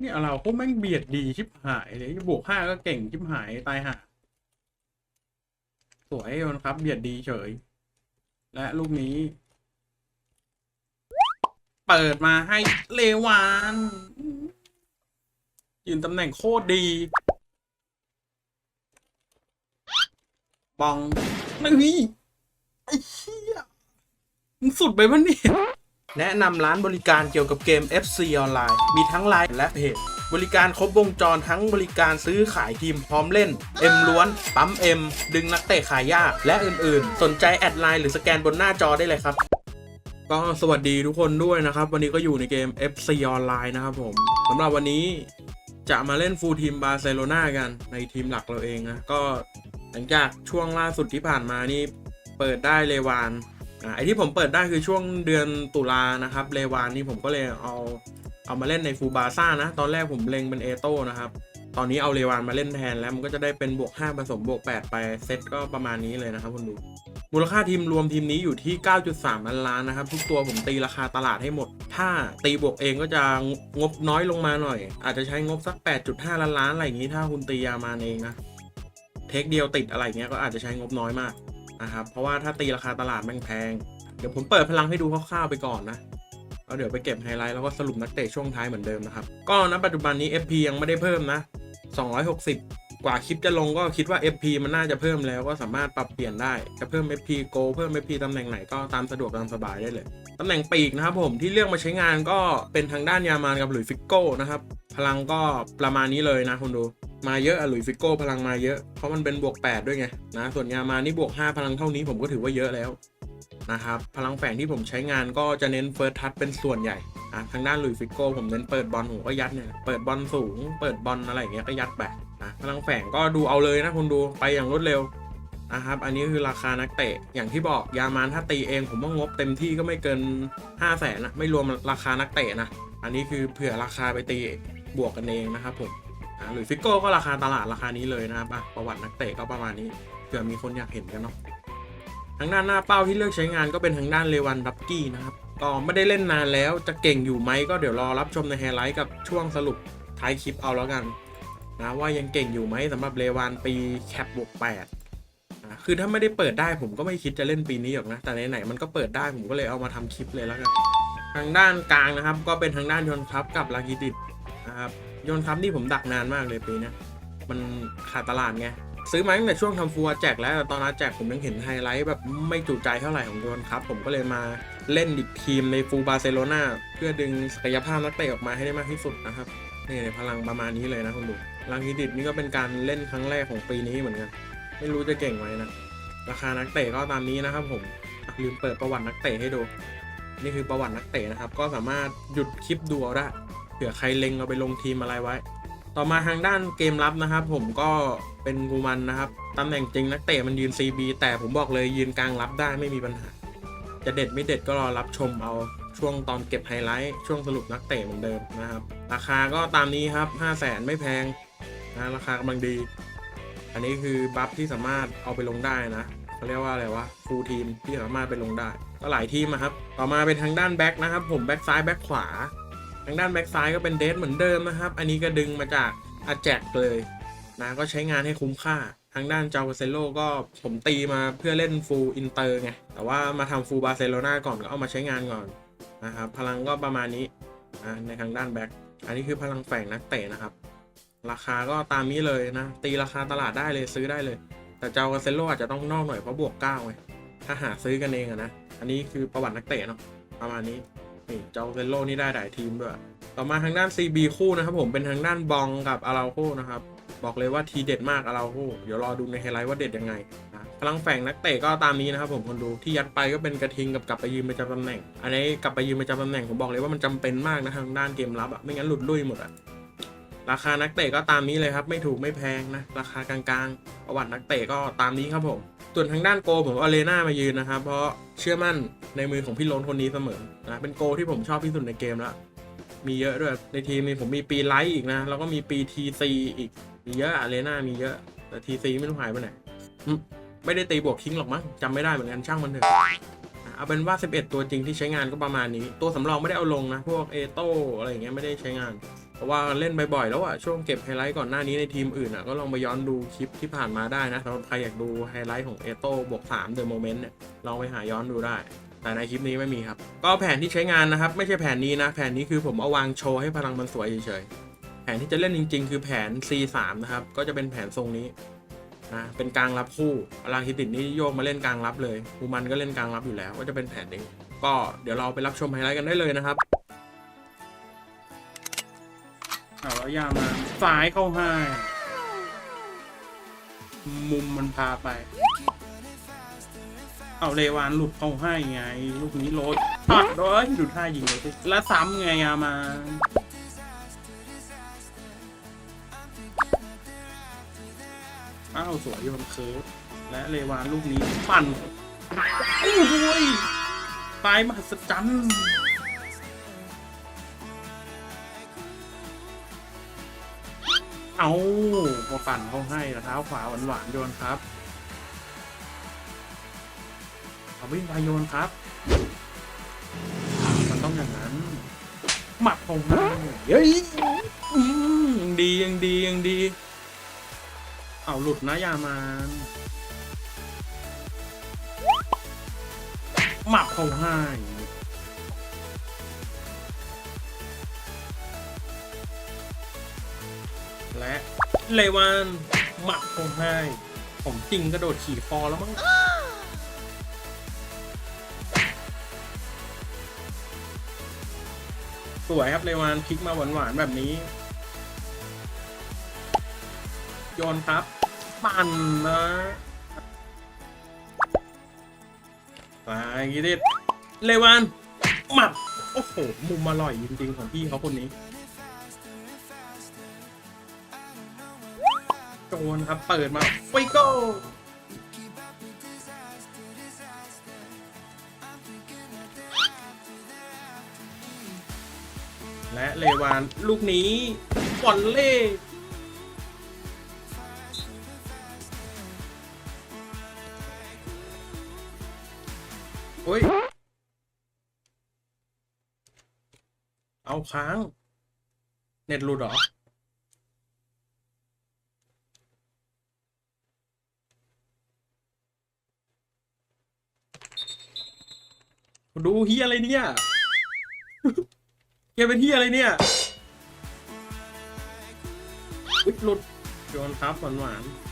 เนี่ยเราก็แม่งเบียดดีชิบหายเลยบวกห้าก็เก่งชิบหายตายห่าสวยโยนครับ เบียดดีเฉย และลูกนี้ เปิดมาให้เลวานยืนตำแหน่งโคตรดีบองนี่ไอ้เหี้ยมึงสุดไปปะเนี่ย แนะนำร้านบริการเกี่ยวกับเกม FC ออนไลน์ มีทั้งไลน์และเพจ บริการครบวงจรทั้งบริการซื้อขายทีมพร้อมเล่น เอ็มล้วน ปั๊มเอ็ม ดึงนักเตะขายยาก และอื่นๆ สนใจแอดไลน์หรือสแกนบนหน้าจอได้เลยครับ ก็สวัสดีทุกคนด้วยนะครับ วันนี้ก็อยู่ในเกม FC ออนไลน์นะครับผมสำหรับวันนี้จะมาเล่นฟูลทีมบาร์เซโลนากันในทีมหลักเราเองนะ ก็หลังจากช่วงล่าสุดที่ผ่านมานี่เปิดได้เลวาน ไอที่ผมเปิดได้คือช่วงเดือนตุลานะครับเลวานนี่ผมก็เลยเอาเอามาเล่นในฟูบาซ่านะ ตอนแรกผมเล็งเป็นเอโต้นะครับ ตอนนี้เอาเลวานมาเล่นแทนแล้วมันก็จะได้เป็นบวก 5 ผสมบวก 8 ไปเซตก็ประมาณนี้เลยนะครับคุณดู มูลค่าทีมรวมทีมนี้อยู่ที่ 9.3 ล้านล้านนะครับ ทุกตัวผมตีราคาตลาดให้หมด ถ้าตีบวกเองก็จะงบน้อยลงมาหน่อย อาจจะใช้งบสัก 8.5 ล้านล้านอะไรอย่างนี้ถ้าคุณตียามาเองนะเทคเดียวติดอะไรเงี้ยก็อาจจะใช้งบน้อยมาก นะครับ เพราะว่าถ้าตีราคาตลาดแม่งแพง เดี๋ยวผมเปิดพลังให้ดูคร่าวๆไปก่อนนะแล้วเดี๋ยวไปเก็บไฮไลท์แล้วก็สรุปนักเตะช่วงท้ายเหมือนเดิมนะครับ ก็ณปัจจุบันนี้ FP ยังไม่ได้เพิ่มนะ 260 กว่าคลิปจะลงก็คิดว่า FP มันน่าจะเพิ่มแล้วก็สามารถปรับเปลี่ยนได้ จะเพิ่ม FP Go เพิ่ม FP ตำแหน่งไหนก็ตามสะดวกตามสบายได้เลย ตำแหน่งปีกนะครับผมที่เลือกมาใช้งานก็เป็นทางด้านยามานกับหลุยส์ฟิกโก้นะครับ ลังก็ประมาณนี้เลยนะคุณดูมาเยอะอะลุยฟิโก้พลังมาเยอะ เพราะมันเป็นบวก 8 ด้วยไงนะส่วนยามานี่บวก 5 พลังเท่านี้ผมก็ถือว่าเยอะแล้วนะครับพลังแฝงที่ผมใช้งานก็จะเน้นเฟิร์สทัชเป็นส่วนใหญ่อะทางด้านลุยฟิโก้ผมเน้นเปิดบอลผมก็ยัดเนี่ยเปิดบอลสูง เปิดบอลอะไรอย่างเงี้ยก็ยัดไปนะพลังแฝงก็ดูเอาเลยนะคุณดูไปอย่างรวดเร็วนะครับอันนี้คือราคานักเตะอย่างที่บอกยามานถ้าตีเองผมว่างบเต็มที่ก็ไม่เกิน 5 0 0แสนนะไม่รวมราคานักเตะนะอันนี้คือเผื่อราคาไปตี บวกกันเองนะครับผมหรือฟิกโก้ก็ราคาตลาดราคานี้เลยนะครับประวัตินักเตะก็ประมาณนี้เผื่อมีคนอยากเห็นกันเนาะทางด้านหน้าเป้าที่เลือกใช้งานก็เป็นทางด้านเลวันดับกี้นะครับก็ไม่ได้เล่นนานแล้วจะเก่งอยู่ไหมก็เดี๋ยวรอรับชมในไฮไลท์กับช่วงสรุปท้ายคลิปเอาแล้วกันนะว่ายังเก่งอยู่ไหมสำหรับเลวันปีแคปบวก8อะคือถ้าไม่ได้เปิดได้ผมก็ไม่คิดจะเล่นปีนี้หรอกนะ แต่ไหนๆมันก็เปิดได้ผมก็เลยเอามาทำคลิปเลยแล้วกันทางด้านกลางนะครับ ก็เป็นทางด้านยนครับกับลากิติด นะครับยนครับนี่ผมดักนานมากเลยปีนี้มันขาดตลาดไง ซื้อมาตั้งแต่ช่วงทำฟัวแจกแล้วแต่ตอนนั้นแจกผมยังเห็นไฮไลท์แบบไม่จุใจเท่าไหร่ของโยนครับ ผมก็เลยมาเล่นอีกทีมในฟูบาร์เซโลนาเพื่อดึงศักยภาพนักเตะออกมาให้ได้มากที่สุดนะครับนี่พลังประมาณนี้เลยนะคุณดูลังฮิดิดนี่ก็เป็นการเล่นครั้งแรกของปีนี้เหมือนกัน ไม่รู้จะเก่งไหมนะ ราคานักเตะก็ตามนี้นะครับผมลืมเปิดประวัตินักเตะให้ดู นี่คือประวัตินักเตะนะครับ ก็สามารถหยุดคลิปดูเอาได้ ผื่อใครเล็งเอาไปลงทีมอะไรไว้ ต่อมาทางด้านเกมรับนะครับ ผมก็เป็นกูมันนะครับตำแหน่งจริงนักเตะมันยืน CB แต่ผมบอกเลยยืนกลางรับได้ไม่มีปัญหา จะเด็ดไม่เด็ดก็รอรับชมเอาช่วงตอนเก็บไฮไลท์ช่วงสรุปนักเตะเหมือนเดิมนะครับ ราคาก็ตามนี้ครับ 5 0 0แสนไม่แพงนะราคากำลังดี อันนี้คือบัฟที่สามารถเอาไปลงได้นะเขาเรียกว่าอะไรวะฟูลทีมที่สามารถไปลงได้ ก็หลายทีมอะครับ ต่อมาเป็นทางด้านแบ็คนะครับ ผมแบ็คซ้ายแบ็คขวา ทางด้านแบ็กซ้ายก็เป็นเดทเหมือนเดิมนะครับ อันนี้ก็ดึงมาจากอาแจกเลยนะก็ใช้งานให้คุ้มค่า ทางด้านเจ้าเซโลก็ผมตีมาเพื่อเล่นฟูลอินเตอร์ไง แต่ว่ามาทำฟูลบาร์เซโลนาก่อนก็เอามาใช้งานก่อนนะครับพลังก็ประมาณนี้ในทางด้านแบ็กอันนี้คือพลังแฝงนักเตะนะครับ ราคาก็ตามนี้เลยนะ ตีราคาตลาดได้เลยซื้อได้เลย แต่เจ้าเซโลอาจจะต้องนอกหน่อยเพราะบวก9ไงถ้าหาซื้อกันเองอะนะ อันนี้คือประวัตินักเตะเนาะประมาณนี้ นี่เจ้าเซนโลนี่ได้หลายทีมด้วย ต่อมาทางด้าน CB คู่นะครับผมเป็นทางด้านบองกับอาราโคนะครับบอกเลยว่าทีเด็ดมากอาราโคเดี๋ยวรอดูในไฮไลท์ว่าเด็ดยังไงนะพลังแฝงนักเตะก็ตามนี้นะครับผมคนดูที่ยัดไปก็เป็นกระทิงกับกลับไปยืนประจำตำแหน่ง อันนี้กลับไปยืนประจำตำแหน่งผมบอกเลยว่ามันจำเป็นมากนะทางด้านเกมรับอะไม่งั้นหลุดลุ่ยหมดอะราคานักเตะก็ตามนี้เลยครับ ไม่ถูกไม่แพงนะ ราคากลางๆ ประวัตินักเตะก็ตามนี้ครับผม ส่วนทางด้านโกผมเอาเลน่ามายืนนะครับ เพราะเชื่อมั่นในมือของพี่โลนคนนี้เสมอนะเป็นโกที่ผมชอบที่สุดในเกมแล้ว มีเยอะด้วยในทีมนี้ผมมีปีไลท์อีกนะแล้วก็มีปีทีซีอีกมีเยอะอะเลน่ามีเยอะแต่ทีซีไม่รู้หายไปไหนไม่ได้ตีบวกทิ้งหรอกมั้งจำไม่ได้เหมือนกันช่างมันเถอะเอาเป็นว่า 11 ตัวจริงที่ใช้งานก็ประมาณนี้ ตัวสำรองไม่ได้เอาลงนะ พวกเอโต้อะไรอย่างเงี้ยไม่ได้ใช้งาน เพราะว่าเล่นบ่อยๆแล้วอะช่วงเก็บไฮไลท์ก่อนหน้านี้ในทีมอื่นอะก็ลองไปย้อนดูคลิปที่ผ่านมาได้นะสำหรับใครอยากดูไฮไลท์ของเอโต้บวก3 The Moment เนี่ยลองไปหาย้อนดูได้ แต่ในคลิปนี้ไม่มีครับ ก็แผนที่ใช้งานนะครับ ไม่ใช่แผนนี้นะ แผนนี้คือผมเอาวางโชว์ให้พลังมันสวยเฉยๆแผนที่จะเล่นจริง ๆ คือแผน C3 นะครับก็จะเป็นแผนทรงนี้นะเป็นกลางรับคู่พลังฮิติดนี่โยกมาเล่นกลางรับเลยฮูมันก็เล่นกลางรับอยู่แล้ว ก็จะเป็นแผนนี้ก็เดี๋ยวเราไปรับชมไฮไลท์กันได้เลยนะครับ เอาแล้วยามาซ้ายเข้าให้ มุมมันพาไป เอาเลวานหลุดเข้าให้ไง ลูกนี้โรดตัดด้วยดูท่ายิงเลยสิแล้วซ้ำไงยามาอ้าวสวยโยนเคิร์ฟและเลวานลูกนี้ปั่นโอ้ยปลายมหัศจรรย์ เอาพอปั่นเขาให้นะเท้าขวาหวานๆโยนครับเอาวิ่งไปโยนครับ มันต้องอย่างนั้น หมักของเฮ้ยยังดียังดียังดี เอาหลุดนะยามันหมักเขาให้ และเลวานหมักคงให้ผมจริงกระโดดขี่คอแล้วมั้งสวยครับเลวานพลิกมาหวานๆแบบนี้ โยนครับ ปั่นนะไปกีดิเลวานหมัด โอ้โห มุมอร่อยจริงๆของพี่เขาคนนี้ โจนครับ เปิดมาไฟโก้และเลวานลูกนี้บอลเล่โอ้ย เอาค้าง เน็ตหลุดหรอ ดูเฮียอะไรเนี่ยแกเป็นเฮียอะไรเนี่ยอุ๊ยหลุดโยนครับหวานหวานๆ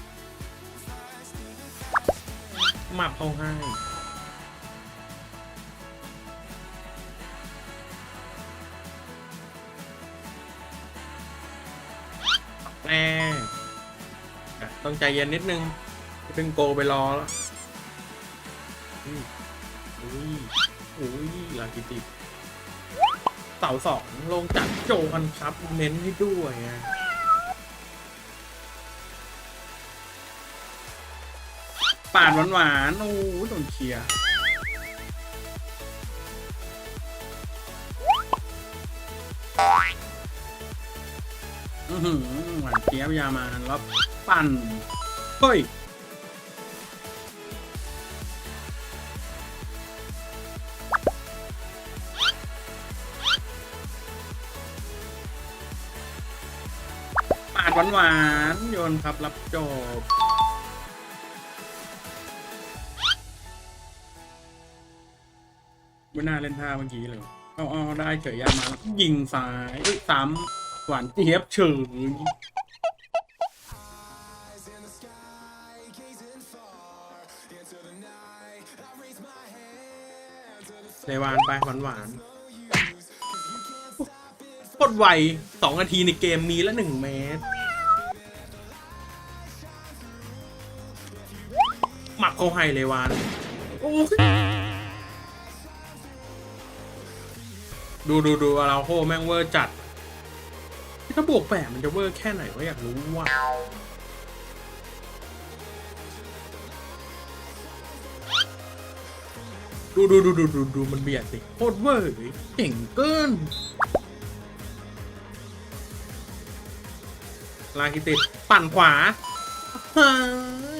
หมับเขาให้แน่ต้องใจเย็นนิดนึงเพิ่งโกไปรอแล้วอุ้ยอุ้ย อุ้ยลากิติเสาสองลงจากโจกันครับเน้นให้ด้วยไงปาดหวานๆโอ้โดนเคลียร์อือหือหวานเจี๊ยบยามาแล้วปั่น เฮ้ย ปาดหวานโยนครับรับจบ ไม่น่าเล่นท่าเมื่อกี้เลยเอาเอาได้เฉยยามาแล้วยิงซ้ายเอ้ยซ้ำหวานเจี๊ยบเฉยเลวานไปหวานหวานๆโคตรไวสองนาทีในเกมมีละหนึ่งเมตร หมักเขาให้เลยวานโอ้ยดูดูดูอาราโฮแม่งเวอร์จัด ถ้าบวกแปดมันจะเวอร์แค่ไหนวะอยากรู้ว่าดูดูดูดูดูดูมันเบียดสิโคตรเวอร์เก่งเกินลาคิติดปั่นขวา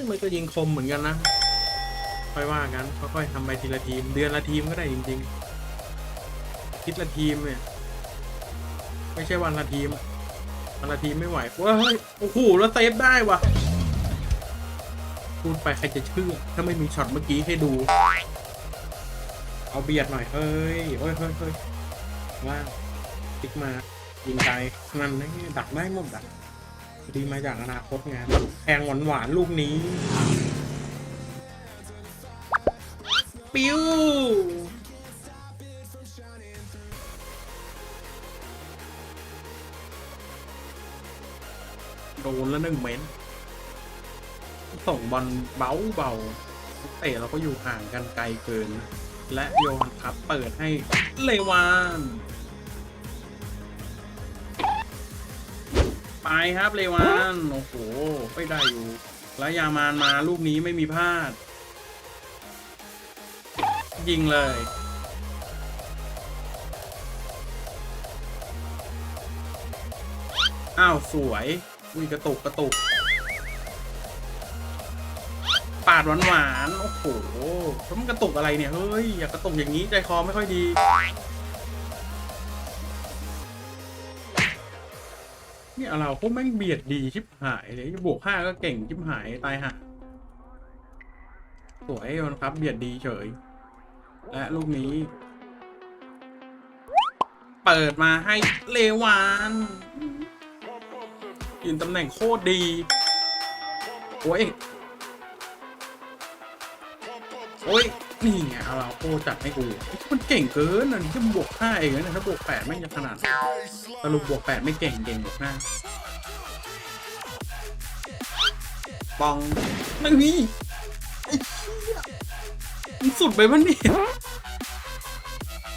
มันก็ยิงคมเหมือนกันนะ ค่อยว่ากันค่อยๆทำไปทีละทีม เดือนละทีมก็ได้จริงๆ คิดละทีมเนี่ย ไม่ใช่วันละทีม วันาทีมไม่ไหวเว้ยโอ้โหแล้วเซฟได้ว่ะพูดไปใครจะเชื่อถ้าไม่มีช็อตเมื่อกี้ให้ดู เอาเบียดหน่อย เฮ้ยเฮ้ยเฮ้ยเฮ้ยว่างติ๊กมา ยิงไกลนั่นนี่ดักได้หมดอะ ดีมาจากอนาคตไงแทงหวานหวานๆลูกนี้ ปิ้วโดนแล้วหนึ่งเม้นส่งบอลเบาเบาเตะเราก็อยู่ห่างกันไกลเกิน และโยนครับเปิดให้เลวาน ไปครับเลวานโอ้โหไม่ได้อยู่แล้วยามานมาลูกนี้ไม่มีพลาด ยิงเลยอ้าว สวย อุ้ย กระตุก กระตุก ปาดหวานหวานโอ้โหแล้วมันกระตุกอะไรเนี่ย เฮ้ย อย่ากระตุกอย่างนี้ ใจคอไม่ค่อยดี เนี่ยเราพวกแม่งเบียดดีชิบหายเลยบวกห้าก็เก่งชิบหายตายห่าสวยมันครับเบียดดีเฉย และลูกนี้ เปิดมาให้เลวานยืนตำแหน่งโคตรดีโอ้ยโอ้ย นี่ไงเอาเราโคจัดให้กูมันเก่งเกินอันนี้แค่บวกห้าเองนะถ้าบวกแปดไม่งจะขนาดนั้นสรุปบวกแปดไม่เก่งเก่งบวกห้าปองไม่มีไอ้เหี้ยมันสุดไปปะเนี่ย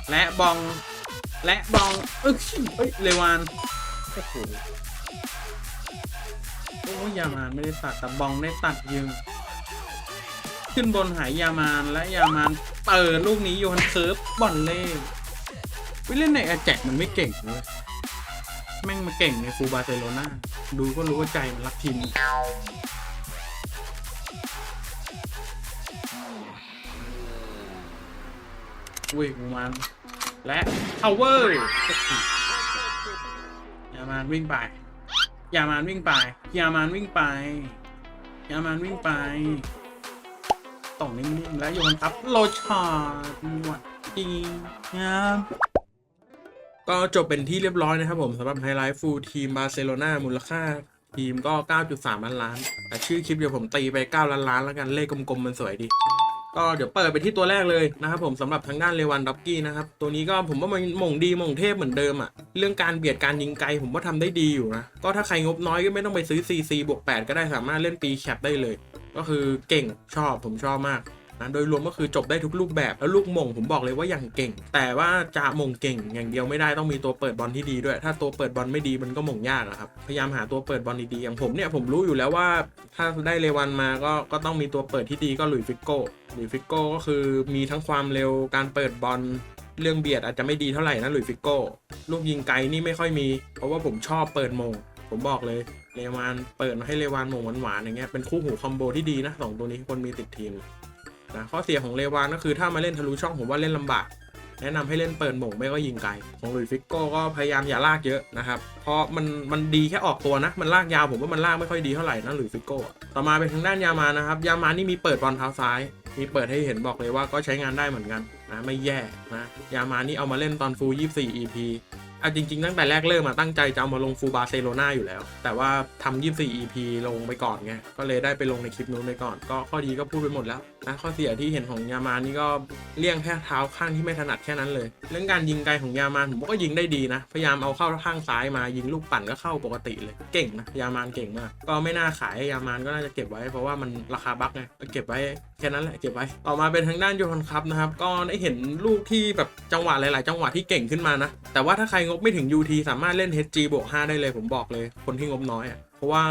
และบอง และบองเอ้ยเอ้ยเลวานโอ้โหโอ้ยยามานไม่ได้ตัดแต่บองได้ตัดยิง ขึ้นบนหายยามานและยามานเปิดลูกนี้โยนเคิร์ฟบอลเล่วิเล่นในอาแจกมันไม่เก่งเลยแม่งมาเก่งในฟูบาร์เซโลนาดูก็รู้ว่าใจมันรักทีมอุ้ยกูมัน และ power ยามานวิ่งไปยามานวิ่งไปยามานวิ่งไปยามานวิ่งไป ต่องนิ่งๆแล้วโยนครับโลชาร์ดหมดจริงครับก็จบเป็นที่เรียบร้อยนะครับผมสำหรับไฮไลท์ฟูลทีมบาร์เซโลนามูลค่าทีมก็ 9.3 ล้านล้าน แต่ชื่อคลิปเดี๋ยวผมตีไป 9 ล้านล้านแล้วกัน เลขกลมๆมันสวยดี ก็เดี๋ยวเปิดไปที่ตัวแรกเลยนะครับผมสำหรับทางด้านเลวันด็อกกี้นะครับ ตัวนี้ก็ผมว่ามันมงดีมงเทพเหมือนเดิมอะเรื่องการเบียดการยิงไกลผมว่าทำได้ดีอยู่นะ ก็ถ้าใครงบน้อยก็ไม่ต้องไปซื้อ CC บวก8ก็ได้สามารถเล่นปีแคปได้เลย ก็คือเก่งชอบผมชอบมากนะโดยรวมก็คือจบได้ทุกรูปแบบแล้วลูกมงผมบอกเลยว่าอย่างเก่ง แต่ว่าจะมงเก่งอย่างเดียวไม่ได้ต้องมีตัวเปิดบอลที่ดีด้วย ถ้าตัวเปิดบอลไม่ดีมันก็มงยากอะครับพยายามหาตัวเปิดบอลดีๆอย่างผมเนี่ยผมรู้อยู่แล้วว่า ถ้าได้เลวันมาก็ก็ต้องมีตัวเปิดที่ดีก็หลุยฟิกโก้หลุยฟิกโก้ก็คือมีทั้งความเร็วการเปิดบอลเรื่องเบียดอาจจะไม่ดีเท่าไหร่นะหลุยฟิกโก้ลูกยิงไกลนี่ไม่ค่อยมี เพราะว่าผมชอบเปิดมง ผมบอกเลยเลวานเปิดมาให้เลวานโมงหวานๆอย่างเงี้ยเป็นคู่หูคอมโบที่ดีนะสองตัวนี้คนมีติดทีมนะข้อเสียของเลวานก็คือถ้ามาเล่นทะลุช่องผมว่าเล่นลำบาก แนะนำให้เล่นเปิดหม่งไม่ก็ยิงไกล ของหลุยฟิกโก้ก็พยายามอย่าลากเยอะนะครับ เพราะมันมันดีแค่ออกตัวนะ มันลากยาวผมว่ามันลากไม่ค่อยดีเท่าไหร่นะหลุยฟิกโก้ต่อมาเป็นทางด้านยามานะครับยามานี่มีเปิดบอลเท้าซ้าย มีเปิดให้เห็นบอกเลยว่าก็ใช้งานได้เหมือนกันนะไม่แย่นะยามานี่เอามาเล่นตอนฟูล24 EP อะจริงๆ ตั้งแต่แรกเริ่มมาตั้งใจจะเอามาลงฟูบาร์เซโลนาอยู่แล้ว แต่ว่าทำ24 EP ลงไปก่อนไง ก็เลยได้ไปลงในคลิปนู้นไปก่อน ก็ข้อดีก็พูดไปหมดแล้วนะข้อเสียที่เห็นของยามานี่ก็เลี่ยงแค่เท้าข้างที่ไม่ถนัดแค่นั้นเลย เรื่องการยิงไกลของยามานผมก็ยิงได้ดีนะ พยายามเอาเข้าข้างซ้ายมายิงลูกปั่นก็เข้าปกติเลย เก่งนะยามานเก่งมาก ก็ไม่น่าขายยามานก็น่าจะเก็บไว้เพราะว่ามันราคาบักไงก็เก็บไว้แค่นั้นแหละเก็บไว้ ต่อมาเป็นทางด้านโยฮันครับนะครับ ก็ได้เห็นลูกที่แบบจังหวะหลาย ๆ จังหวะที่เก่งขึ้นมานะ แต่ว่าถ้าใครงบไม่ถึง UT สามารถเล่น HG บวก5ได้เลยผมบอกเลยคนที่งบน้อยอะเพราะว่า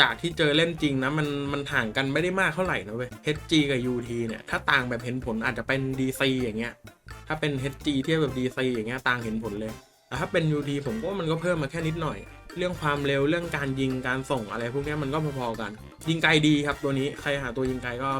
จากที่เจอเล่นจริงนะมันมันห่างกันไม่ได้มากเท่าไหร่นะเว้ย HG กับ UT เนี่ยถ้าต่างแบบเห็นผลอาจจะเป็น DC อย่างเงี้ยถ้าเป็น HG เทียบกับ DC อย่างเงี้ยต่างเห็นผลเลยแต่ถ้าเป็น UT ผมก็ว่ามันก็เพิ่มมาแค่นิดหน่อย เรื่องความเร็วเรื่องการยิงการส่งอะไรพวกนี้มันก็พอๆกัน ยิงไกลดีครับตัวนี้ใครหาตัวยิงไกลก็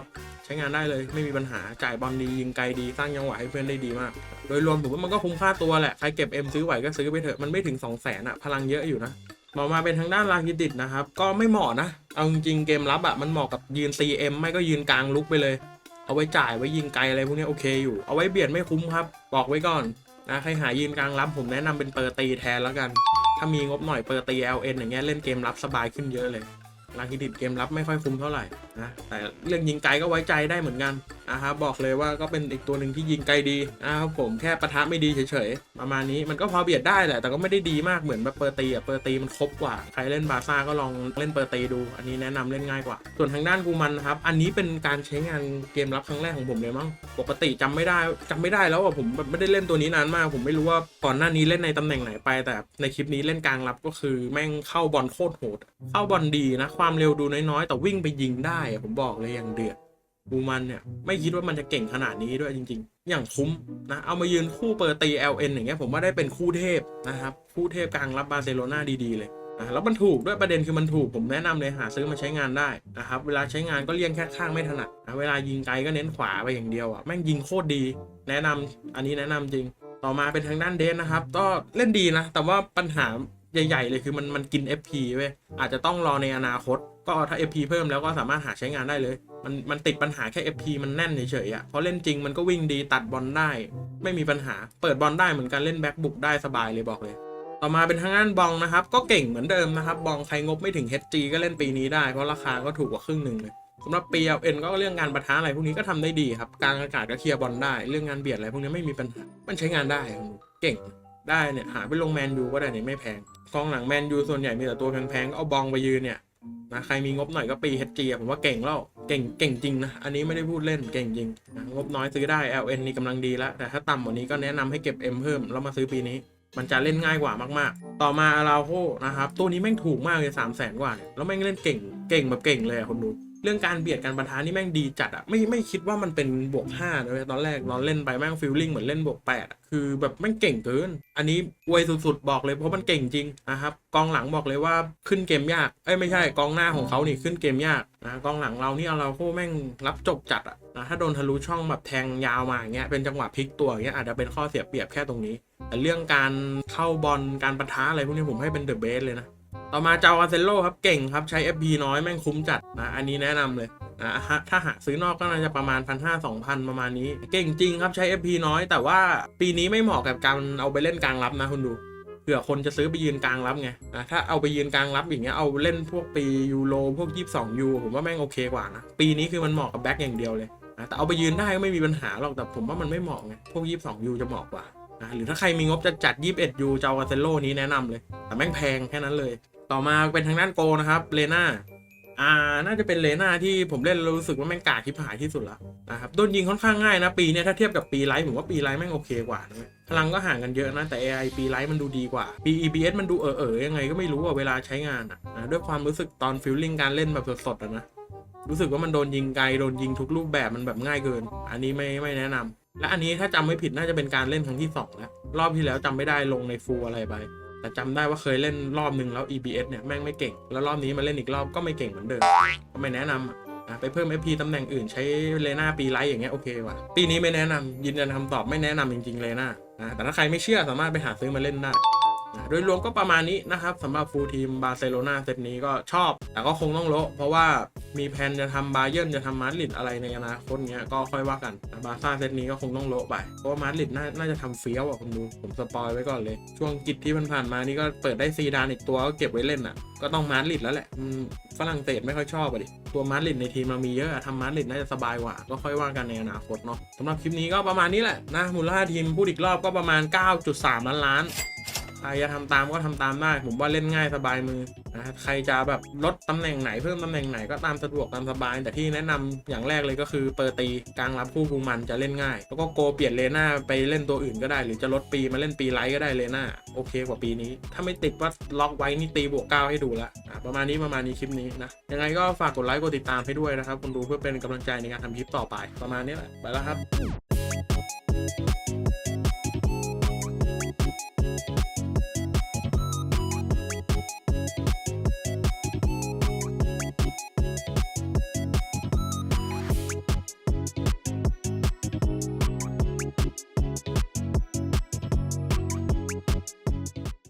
ใช้งานได้เลยไม่มีปัญหาจ่ายบอลดียิงไกลดีสร้างจังหวะให้เพื่อนได้ดีมาก โดยรวมผมว่ามันก็คุ้มค่าตัวแหละใครเก็บ M ซื้อไหวก็ซื้อไปเถอะมันไม่ถึง 2 0 0 0 0นอะพลังเยอะอยู่นะต่อมาเป็นทางด้านลาคิติดนะครับก็ไม่เหมาะนะเอาจริงเกมรับอะมันเหมาะกับยืน CM ไม่ก็ยืนกลางลุกไปเลย เอาไว้จ่ายไว้ยิงไกลอะไรพวกนี้โอเคอยู่ เอาไว้เบียดไม่คุ้มครับบอกไว้ก่อนนะใครหายืนกลางรับผมแนะนำเป็นเปอร์ตีแทนแล้วกัน ถ้ามีงบหน่อยเปอร์ตี LN อย่างเงี้ยเล่นเกมรับสบายขึ้นเยอะเลยลาคิดิดเกมรับไม่ค่อยคุ้มเท่าไหร่นะแต่เรื่องยิงไกลก็ไว้ใจได้เหมือนกันนะครับบอกเลยว่าก็เป็นอีกตัวหนึ่งที่ยิงไกลดีนะครับผมแค่ปะทะไม่ดีเฉยๆ ประมาณนี้มันก็พอเบียดได้แหละ แต่ก็ไม่ได้ดีมากเหมือนแบบเปอร์ตีอะเปอร์ตีมันครบกว่า ใครเล่นบาซ่าก็ลองเล่นเปอร์ตีดู อันนี้แนะนำเล่นง่ายกว่า ส่วนทางด้านกูมันนะครับ อันนี้เป็นการใช้งานเกมรับครั้งแรกของผมเลยมั้งปกติจำไม่ได้จำไม่ได้แล้วอะผมไม่ได้เล่นตัวนี้นานมาก ผมไม่รู้ว่าก่อนหน้านี้เล่นในตำแหน่งไหนไป แต่ในคลิปนี้เล่นกลางรับก็คือแม่งเข้าบอลโคตรโหดเข้าบอลดีนะความเร็วดูน้อยๆแต่วิ่งไปยิงได้ผมบอกเลยอย่างเดือดบูมันเนี่ยไม่คิดว่ามันจะเก่งขนาดนี้ด้วยจริง ๆ อย่างคุ้มนะเอามายืนคู่เปอร์ตี LN อย่างเงี้ยผมว่าได้เป็นคู่เทพนะครับคู่เทพกลางรับบาร์เซโลนาดีๆเลยนะแล้วมันถูกด้วยประเด็นคือมันถูกผมแนะนำเลยหาซื้อมาใช้งานได้นะครับเวลาใช้งานก็เลี่ยงแค่ข้างไม่ถนัดนะเวลายิงไกลก็เน้นขวาไปอย่างเดียวอะแม่งยิงโคตรดี แนะนำอันนี้แนะนำจริง ต่อมาเป็นทางด้านเดนนะครับ ก็เล่นดีนะ แต่ว่าปัญหา ใหญ่ ๆ เลยคือมันมันกิน FP เว้ยอาจจะต้องรอในอนาคต ก็ถ้า FP เพิ่มแล้วก็สามารถหาใช้งานได้เลย มันมันติดปัญหาแค่ FP มันแน่นเฉยๆอะเพราะเล่นจริงมันก็วิ่งดีตัดบอลได้ ไม่มีปัญหาเปิดบอลได้เหมือนกันเล่นแบ็กบุกได้สบายเลยบอกเลย ต่อมาเป็นทางด้านบองนะครับ ก็เก่งเหมือนเดิมนะครับบองใครงบไม่ถึง HG ก็เล่นปีนี้ได้เพราะราคาก็ถูกกว่าครึ่งหนึ่งเลยสำหรับ PLN ก็เรื่องงานประทะอะไรพวกนี้ก็ทำได้ดีครับกลางอากาศก็เคลียร์บอลได้ เรื่องงานเบียดอะไรพวกนี้ไม่มีปัญหา มันใช้งานได้เก่งได้เนี่ยหาไปลงแมนยูก็ได้เนี่ยไม่แพง กองหลังแมนยูส่วนใหญ่มีแต่ตัวแพงๆก็เอาบองไปยืนเนี่ยนะใครมีงบหน่อยก็ปีเฮจีผมว่าเก่งแล้วเก่งเก่งจริงนะ อันนี้ไม่ได้พูดเล่นเก่งจริงนะงบน้อยซื้อได้ LN นี่กำลังดีแล้ว แต่ถ้าต่ำกว่านี้ก็แนะนำให้เก็บ M เพิ่มแล้วมาซื้อปีนี้ มันจะเล่นง่ายกว่ามากๆ ต่อมาอาราโคนะครับ ตัวนี้แม่งถูกมากเลยสามแสนกว่าเนี่ยแล้วแม่งเล่นเก่งเก่งแบบเก่งเลยคนดู เรื่องการเบียดการประทะนี่แม่งดีจัดอะไม่ไม่คิดว่ามันเป็นบวก5นะเว้ยตอนแรกเราเล่นไปแม่งฟีลลิ่งเหมือนเล่นบวก8อะคือแบบแม่งเก่งเกิน อันนี้อวยสุดๆบอกเลยเพราะมันเก่งจริงนะครับกองหลังบอกเลยว่าขึ้นเกมยากเอ้ยไม่ใช่กองหน้าของเขานี่ขึ้นเกมยากนะกองหลังเรานี่เอาเราโคแม่งรับจบจัดอะนะถ้าโดนทะลุช่องแบบแทงยาวมาอย่างเงี้ยเป็นจังหวะพลิกตัวอย่างเงี้ยอาจจะเป็นข้อเสียเปรียบแค่ตรงนี้ แต่เรื่องการเข้าบอลการประทะอะไรพวกนี้ผมให้เป็นเดอะเบสเลยนะ ต่อมาเจ้าอาเซโลครับเก่งครับใช้ FP น้อยแม่งคุ้มจัดนะอันนี้แนะนำเลยนะฮะถ้าหาซื้อนอกก็น่าจะประมาณ1 5 0 0 2,000ประมาณนี้ เก่งจริงครับใช้ FP น้อย แต่ว่าปีนี้ไม่เหมาะกับการเอาไปเล่นกลางรับนะคุณดูเผื่อคนจะซื้อไปยืนกลางรับไงนะถ้าเอาไปยืนกลางรับอย่างเงี้ยเอาเล่นพวกปียูโรพวก 22ยูผมว่าแม่งโอเคกว่านะปีนี้คือมันเหมาะกับแบ็คอย่างเดียวเลยนะแต่เอาไปยืนได้ก็ไม่มีปัญหาหรอกแต่ผมว่ามันไม่เหมาะไงพวก 22ยูจะเหมาะกว่านะหรือถ้าใครมีงบจะจัด 21ยูเจ้าอาเซโลนี้แนะนำเลย แต่แม่งแพงแค่นั้นเลย ต่อมาเป็นทางด้านโกนะครับเลน่าอ่า น่าจะเป็นเลน่าที่ผมเล่นรู้สึกว่าแม่งกาที่ผายที่สุดละนะครับโดนยิงค่อนข้างง่ายนะ ปีเนี้ยถ้าเทียบกับปีไลท์ผมว่าปีไลท์แม่งโอเคกว่านะพลังก็ห่างกันเยอะนะ แต่ AI ปีไลท์มันดูดีกว่า ปี EBS มันดูเออเออยังไงก็ไม่รู้อะเวลาใช้งานอะนะด้วยความรู้สึกตอนฟิลลิ่งการเล่นแบบสดๆอะนะ รู้สึกว่ามันโดนยิงไกลโดนยิงทุกรูปแบบมันแบบง่ายเกิน อันนี้ไม่ไม่แนะนำและอันนี้ถ้าจำไม่ผิดน่าจะเป็นการเล่นครั้งที่สองแล้วรอบที่แล้วจำไม่ได้ลงในฟูอะไรไป แต่จำได้ว่าเคยเล่นรอบหนึ่งแล้ว EBS เนี่ยแม่งไม่เก่ง แล้วรอบนี้มาเล่นอีกรอบก็ไม่เก่งเหมือนเดิมก็ไม่แนะนำอะอะไปเพิ่ม FP ตำแหน่งอื่นใช้เลน่าปีไลท์อย่างเงี้ยโอเคว่ะปีนี้ไม่แนะนำยืนยันคำตอบไม่แนะนำจริงๆเลน่านะแต่ถ้าใครไม่เชื่อสามารถไปหาซื้อมาเล่นได้นะโดยรวมก็ประมาณนี้นะครับสำหรับฟูลทีมบาร์เซโลนาเซตนี้ก็ชอบ แต่ก็คงต้องโละเพราะว่า มีแผนจะทำบาเยิร์นจะทำมาดริดอะไรในอนาคตเงี้ยก็ค่อยว่ากันบาซ่าเซตนี้ก็คงต้องโละไปเพราะว่ามาดริดน่าน่าจะทำเฟี้ยวอะผมดูผมสปอยไว้ก่อนเลย ช่วงกิจที่ผ่านๆมานี่ก็เปิดได้ซีดานอีกตัวก็เก็บไว้เล่นอะก็ต้องมาดริดแล้วแหละฝรั่งเศสไม่ค่อยชอบอะดิตัวมาดริดในทีมเรามีเยอะทำมาดริดน่าจะสบายกว่าก็ค่อยว่ากันในอนาคตเนาะสำหรับคลิปนี้ก็ประมาณนี้แหละนะมูลค่าทีมพูดอีกรอบก็ประมาณ 9.3 ล้านล้าน ครจะทำตามก็ทำตามได้ ผมว่าเล่นง่ายสบายมือนะใครจะแบบลดตำแหน่งไหนเพิ่มตำแหน่งไหนก็ตามสะดวกตามสบาย แต่ที่แนะนำอย่างแรกเลยก็คือเปิดตีกลางรับคู่คุมมันจะเล่นง่าย แล้วก็โกเปลี่ยนเลน่าไปเล่นตัวอื่นก็ได้ หรือจะลดปีมาเล่นปีไลท์ก็ได้เลน่าโอเคกว่าปีนี้ ถ้าไม่ติดว่าล็อกไว้นี่ตีบวกเก้าให้ดูละอะประมาณนี้ประมาณนี้คลิปนี้นะยังไงก็ฝากกดไลค์กดติดตามให้ด้วยนะครับคุณดูเพื่อเป็นกำลังใจในการทำคลิปต่อไป ประมาณนี้แหละไปแล้วครับ